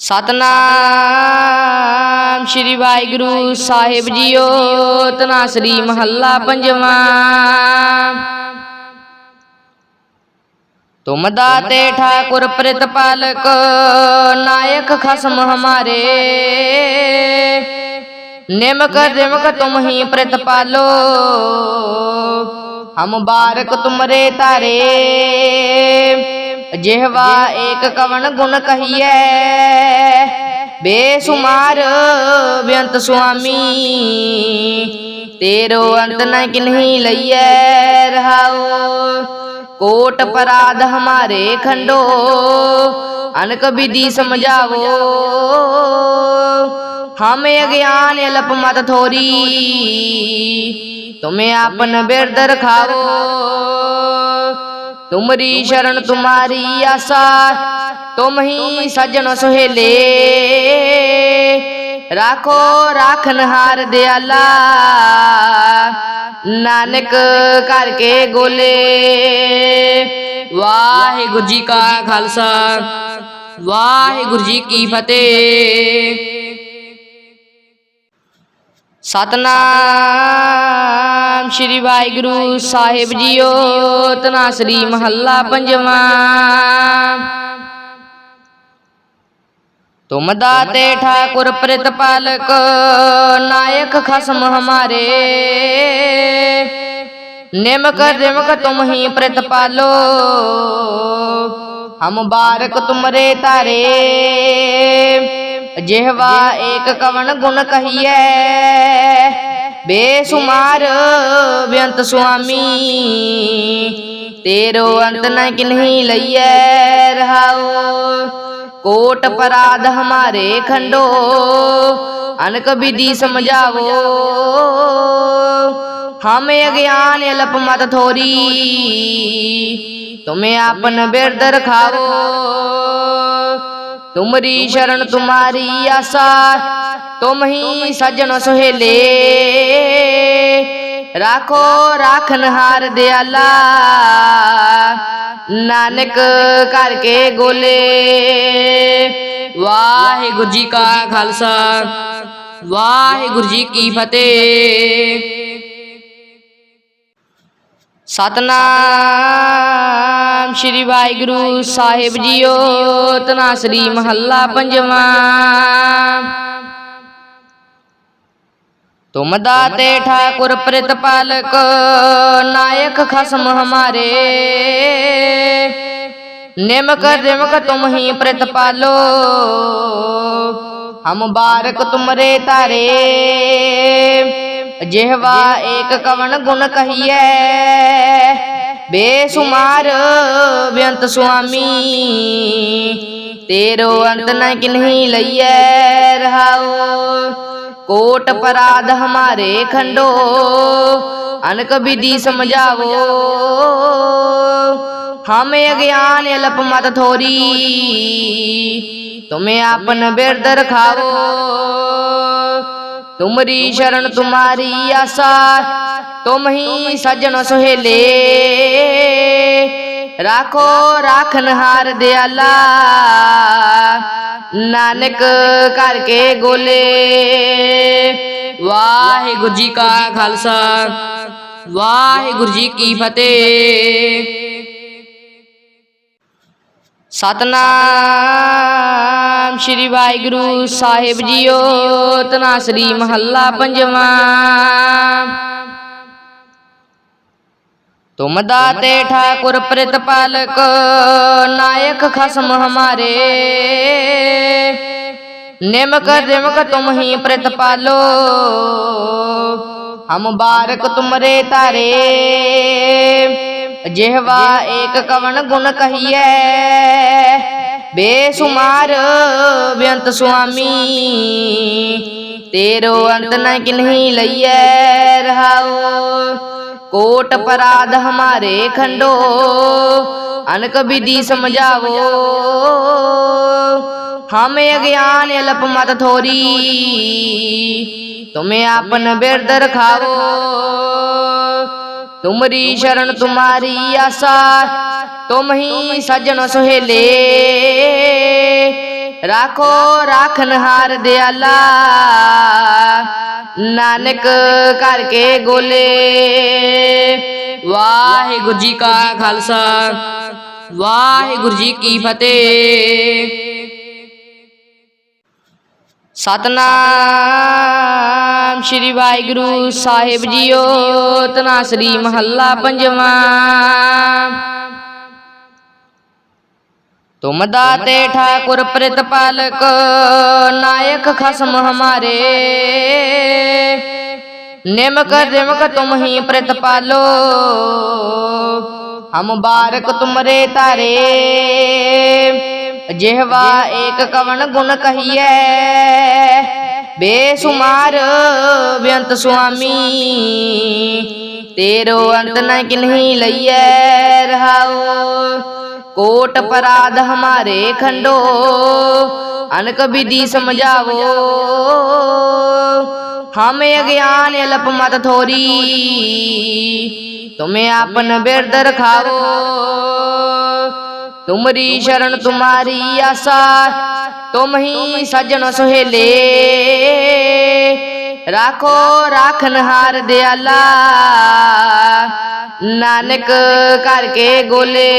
ਸਤਨਾਮ ਸ਼੍ਰੀ ਵਾਹਿਗੁਰੂ ਸਾਹਿਬ ਜੀਓ, ਤਨਾਸਰੀ ਮਹੱਲਾ ਪੰਜਵਾਂ। ਤੁਮ ਦਾਤੇ ਠਾਕੁਰ ਪ੍ਰਤਪਾਲਕ ਨਾਇਕ ਖਸਮ ਹਮਾਰੇ। ਨਿਮਕ ਰਿਮਕ ਤੁਮ ਹੀ ਪ੍ਰਤਪਾਲੋ ਹਮ ਬਾਰਕ ਤੁਮਰੇ ਤਾਰੇ। ਜਿਹਵਾ ਏਕ ਕਵਨ ਗੁਣ ਕਹੀਐ। ਬੇਸੁਮਾਰ ਬੇਅੰਤ ਸੁਆਮੀ, ਤੇਰੋ ਅੰਤ ਨ ਕਿਨਹੀ ਲਈਐ ਰਹਾਓ ਕੋਟ ਪਰਾਧ ਹਮਾਰੇ ਖੰਡੋ, ਅਨਕ ਵਿਧੀ ਸਮਝਾਵੋ। ਹਮ ਅਗਿਆਨ ਅਲਪ ਮਤ ਥੋਰੀ, ਤੁਮੇ ਆਪਨ ਬਿਰਦ ਰਖਾਵੋ। ਤੁਮਰੀ ਸ਼ਰਨ ਤੁਮਾਰੀ ਆਸਾ, ਤੁਮ ਹੀ ਸਜਣ ਸੁਹੇਲੇ। ਰਾਖੋ ਰਾਖਨ ਦਿਆਲਾ, ਨਾਨਕ ਕਰਕੇ ਗੋਲੇ। ਵਾਹਿਗੁਰੂ ਜੀ ਕਾ ਖਾਲਸਾ, ਵਾਹਿਗੁਰੂ ਜੀ ਕੀ ਫਤਿਹ। ਸਤਨਾਮ। ਸ਼੍ਰੀ ਵਾਹਿਗੁਰੂ ਸਾਹਿਬ ਜੀਓ ਤਨਾਸਰੀ ਮਹੱਲਾ ਪੰਜਵਾਂ। ਤੁਮ ਦਾਤੇ ਠਾਕੁਰ ਪ੍ਰਤਪਾਲਕ ਨਾਇਕ ਖਸਮ ਹਮਾਰੇ। ਨਿਮਕ ਰਿਮਕ ਤੁਮ ਹੀ ਪ੍ਰਤਪਾਲੋ ਹਮ ਬਾਰਕ ਤੁਮਰੇ ਤਾਰੇ। ਜਿਹਵਾ ਏਕ ਕਵਨ ਗੁਣ ਕਹੀਐ ਬੇਸੁਮਾਰ ਬੇਅੰਤ ਸੁਆਮੀ। ਤੇਰੋ ਅੰਤ ਨ ਕਿਨਹੀ ਲਈਐ ਰਹਾਓ ਕੋਟ ਪਰਾਧ ਹਮਾਰੇ ਖੰਡੋ। ਅਨਕ ਵਿਧि ਸਮਝਾਵੋ। ਹਮ ਅਗਿਆਨ ਅਲਪ ਮਤ ਥੋਰੀ। ਤੁਮੇ ਆਪਨ ਬਿਰਦ ਰਖਾਵੋ। ਤੁਮਰੀ ਸ਼ਰਨ ਤੁਮਾਰੀ ਆਸਾ ਤੁਮ ਹੀ ਸਜਣ ਸੁਹੇਲੇ। ਰਾਖੋ ਰਾਖਨ ਹਾਰ ਦਿਆਲਾ। ਨਾਨਕ ਕਰਕੇ ਗੋਲੇ। ਵਾਹਿਗੁਰੂ ਜੀ ਕਾ ਖਾਲਸਾ। ਵਾਹਿਗੁਰੂ ਜੀ ਕੀ ਫਤਿਹ। ਸਤਨਾਮ। ਸ਼੍ਰੀ ਵਾਹਿਗੁਰੂ ਸਾਹਿਬ ਜੀਓ, ਤਨਾਸਰੀ ਮਹੱਲਾ ਪੰਜਵਾਂ। ਤੁਮ ਦਾਤੇ ਠਾਕੁਰ ਪ੍ਰਤਪਾਲਕ ਨਾਇਕ ਖਸਮ ਹਮਾਰੇ। ਨਿਮਕ ਰਿਮਕ ਤੁਮ ਹੀ ਪ੍ਰਤਪਾਲੋ ਹਮ ਬਾਰਕ ਤੁਮਰੇ ਤਾਰੇ ਜਿਹਵਾ ਏਕ ਕਵਨ ਗੁਣ ਕਹੀਏ ਬੇਸੁਮਾਰ ਬੇਅੰਤ ਸੁਆਮੀ। ਤੇਰੋ ਅੰਤ ਨ ਕਿਨਹੀ ਲਈਐ ਰਹਾਓ। ਕੋਟ ਪਰਾਧ ਹਮਾਰੇ ਖੰਡੋ। ਅਨਕ ਵਿਧि ਸਮਝਾਵੋ। ਹਮ ਅਗਿਆਨ ਅਲਪ ਮਤ ਥੋਰੀ। ਤੁਮੇ ਆਪਨ ਬਿਰਦ ਰਖਾਵੋ। ਤੁਮਰੀ ਸ਼ਰਨ ਤੁਮਾਰੀ ਆਸਾ, ਤੁਮ ਹੀ ਸਜਣ ਸੁਹੇਲੇ। ਰਾਖੋ ਰਾਖਨ ਹਾਰ ਦਿਆਲਾ, ਨਾਨਕ ਕਰਕੇ ਗੋਲੇ। ਵਾਹਿਗੁਰੂ ਜੀ ਕਾ ਖਾਲਸਾ, ਵਾਹਿਗੁਰੂ ਜੀ ਕੀ ਫਤਿਹ। ਸਤਨਾਮ। ਸ਼੍ਰੀ ਵਾਹਿਗੁਰੂ ਸਾਹਿਬ ਜੀਓ ਤਨਾਸਰੀ ਮਹੱਲਾ ਪੰਜਵਾਂ। ਤੁਮ ਦਾਤੇ ਠਾਕੁਰ ਪ੍ਰਤਪਾਲਕ ਨਾਇਕ ਖਸਮ ਹਮਾਰੇ। ਨਿਮਕ ਰਿਮਕ ਤੁਮ ਹੀ ਪ੍ਰਤਪਾਲੋ ਹਮ ਬਾਰਕ ਤੁਮਰੇ ਤਾਰੇ ਜਿਹਵਾ ਏਕ ਕਵਣ ਗੁਣ ਕਹੀਐ ਬੇਸੁਮਾਰ ਬੇਅੰਤ ਸੁਆਮੀ। ਤੇਰੋ ਅੰਤ ਨ ਕਿਨਹੀ ਲਈਐ ਰਹਾਓ। ਕੋਟ ਪਰਾਧ ਹਮਾਰੇ ਖੰਡੋ। ਅਨਕ ਵਿਧि ਸਮਝਾਵੋ। ਹਮ ਅਗਿਆਨ ਅਲਪ ਮਤ ਥੋਰੀ। ਤੁਮੇ ਆਪਨ ਬਿਰਦ ਰਖਾਵੋ। ਤੁਮਰੀ ਸ਼ਰਨ ਤੁਮਾਰੀ ਆਸਾ, ਤੁਮ ਹੀ ਸਜਣ ਸੁਹੇਲੇ। ਰਾਖੋ ਰਾਖਨਹਾਰ ਦਿਆਲਾ, ਨਾਨਕ ਕਰਕੇ ਗੋਲੇ। ਵਾਹਿਗੁਰੂ ਜੀ ਕਾ ਖਾਲਸਾ, ਵਾਹਿਗੁਰੂ ਜੀ ਕੀ ਫਤਿਹ। ਸਤਨਾਮ। ਸ਼੍ਰੀ ਵਾਹਿਗੁਰੂ ਸਾਹਿਬ ਜੀਓ ਤਨਾਸਰੀ ਮਹੱਲਾ ਪੰਜਵਾਂ। ਤੁਮ ਦਾਤੇ ਠਾਕੁਰ ਪ੍ਰਤਪਾਲਕ, ਨਾਇਕ ਖਸਮ ਹਮਾਰੇ। ਨਿਮਕ ਨਿਮਕ ਤੁਮ ਹੀ ਪ੍ਰਤਪਾਲੋ, ਹਮ ਬਾਰਕ ਤੁਮਰੇ ਤਾਰੇ ਜਿਹਵਾ ਏਕ ਕਵਨ ਗੁਣ ਕਹੀਐ ਬੇਸੁਮਾਰ ਬੇਅੰਤ ਸੁਆਮੀ ਤੇਰੋ ਅੰਤ ਨ ਕਿਨਹੀ ਲਈਐ ਰਹਾਉ ਕੋਟ ਪਰਾਧ ਹਮਾਰੇ ਖੰਡੋ। ਅਨਕ ਵਿਧੀ ਸਮਝਾਵੋ। ਹਮ ਅਗਿਆਨ ਅਲਪ ਮਤ ਥੋਰੀ। ਤੁਮੇ ਆਪਨ ਬਿਰਦ ਰਖਾਵੋ। ਤੁਮਰੀ ਸ਼ਰਨ ਤੁਮਾਰੀ ਆਸਾ। ਤੁਮ ਹੀ ਸਜਣ ਸੁਹੇਲੇ। ਰਾਖੋ ਰਾਖਨਹਾਰ ਦਿਆਲਾ। ਨਾਨਕ ਕਰਕੇ ਗੋਲੇ।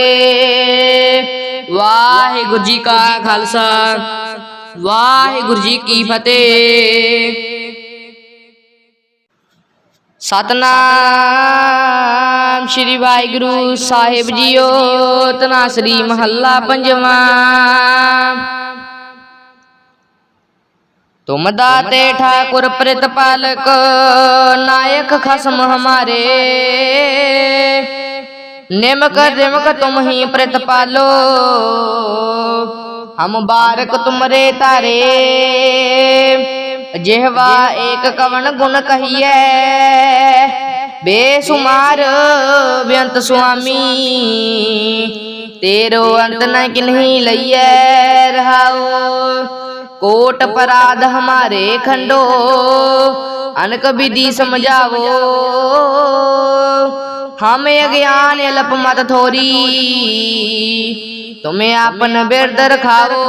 ਵਾਹਿਗੁਰੂ ਜੀ ਕਾ ਖਾਲਸਾ। ਵਾਹਿਗੁਰੂ ਜੀ ਕੀ ਫਤਿਹ। ਸਤਨਾਮ ਸ਼੍ਰੀ ਵਾਹਿਗੁਰੂ ਸਾਹਿਬ ਜੀਓ। ਤਨਾਸਰੀ ਮਹੱਲਾ ਪੰਜਵਾਂ। ਤੁਮ ਦਾਤੇ ਠਾਕੁਰ ਪ੍ਰਤਪਾਲਕ ਨਾਇਕ ਖਸਮ ਹਮਾਰੇ। ਨਿਮਕ ਨਿਮਕ ਤੁਮ ਹੀ ਪ੍ਰਤਪਾਲੋ। ਹਮ ਬਾਰਕ ਤੁਮਰੇ ਤਾਰੇ ਜਿਹਵਾ ਏਕ ਕਵਨ ਗੁਣ ਕਹੀਐ। ਬੇਸੁਮਾਰ ਬੇਅੰਤ ਸੁਆਮੀ। ਤੇਰੋ ਅੰਤ ਨ ਕਿਨਹੀ ਲਈਐ। ਰਹਾਉ। ਕੋਟ ਪਰਾਧ ਹਮਾਰੇ ਖੰਡੋ ਅਨਕ ਵਿਧੀ ਸਮਝਾਵੋ ਹਮ ਅਗਿਆਨ ਅਲਪ ਮਤ ਥੋਰੀ ਤੁਮੇ ਆਪਨ ਬਿਰਦ ਰਖਾਵੋ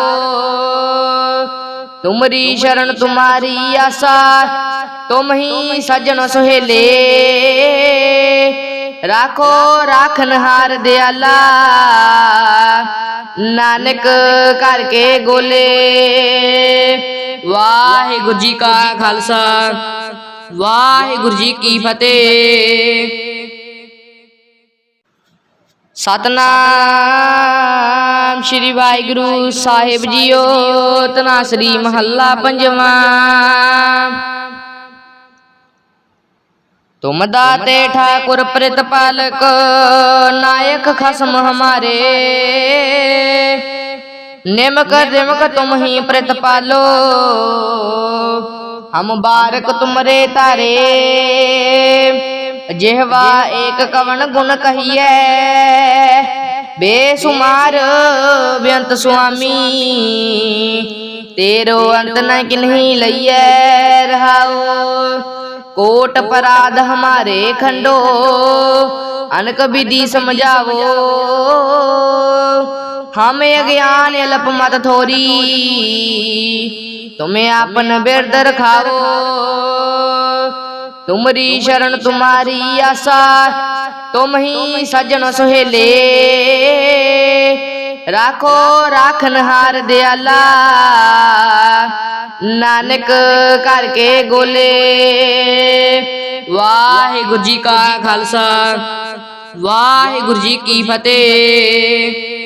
ਤੁਮਰੀ ਸ਼ਰਨ ਤੁਮਾਰੀ ਆਸਾ ਤੁਮ ਹੀ ਸਜਣ ਸੁਹੇਲੇ ਰਾਖੋ ਰਾਖਨਹਾਰ ਦਿਆਲਾ ਨਾਨਕ ਕਰਕੇ ਗੋਲੇ ਵਾਹਿਗੁਰੂ ਜੀ ਕਾ ਖਾਲਸਾ। ਵਾਹਿਗੁਰੂ ਜੀ ਕੀ ਫਤਿਹ। ਸਤਨਾਮ ਸ਼੍ਰੀ ਵਾਹਿਗੁਰੂ ਸਾਹਿਬ ਜੀਓ। ਤਨਾਸਰੀ ਮਹੱਲਾ ਪੰਜਵਾਂ। ਤੁਮ ਦਾਤੇ ਠਾਕੁਰ ਪ੍ਰਤਪਾਲਕ ਨਾਇਕ ਖਸਮ ਹਮਾਰੇ। ਨਿਮਕ ਨਿਮਕ ਤੁਮ ਹੀ ਪ੍ਰਤਪਾਲੋ ਹਮ ਬਾਰਕ ਤੁਮਰੇ ਤਾਰੇ। ਜਿਹਵਾ ਏਕ ਕਵਨ ਗੁਣ ਕਹੀਐ। ਬੇਸੁਮਾਰ ਬੇਅੰਤ ਸੁਆਮੀ। ਤੇਰੋ ਅੰਤ ਨ ਕਿਨਹੀ ਲਈਐ ਰਹਾਉ। ਕੋਟ ਪਰਾਧ ਹਮਾਰੇ ਖੰਡੋ ਅਨਕ ਵਿਧੀ ਸਮਝਾਵੋ ਹਮ ਅਗਿਆਨ ਅਲਪ ਮਤ ਥੋਰੀ ਤੁਮੇ ਆਪਨ ਬਿਰਦ ਰਖਾਵੋ ਤੁਮਰੀ ਸ਼ਰਨ ਤੁਮਾਰੀ ਆਸਾ ਤੁਮ ਹੀ ਸਜਣ ਸੁਹੇਲੇ ਰਾਖੋ ਰਾਖਨਹਾਰ ਦਿਆਲਾ ਨਾਨਕ ਕਰਕੇ ਗੋਲੇ। ਵਾਹਿਗੁਰੂ ਜੀ ਕਾ ਖਾਲਸਾ। ਵਾਹਿਗੁਰੂ ਜੀ ਕੀ ਫਤਿਹ।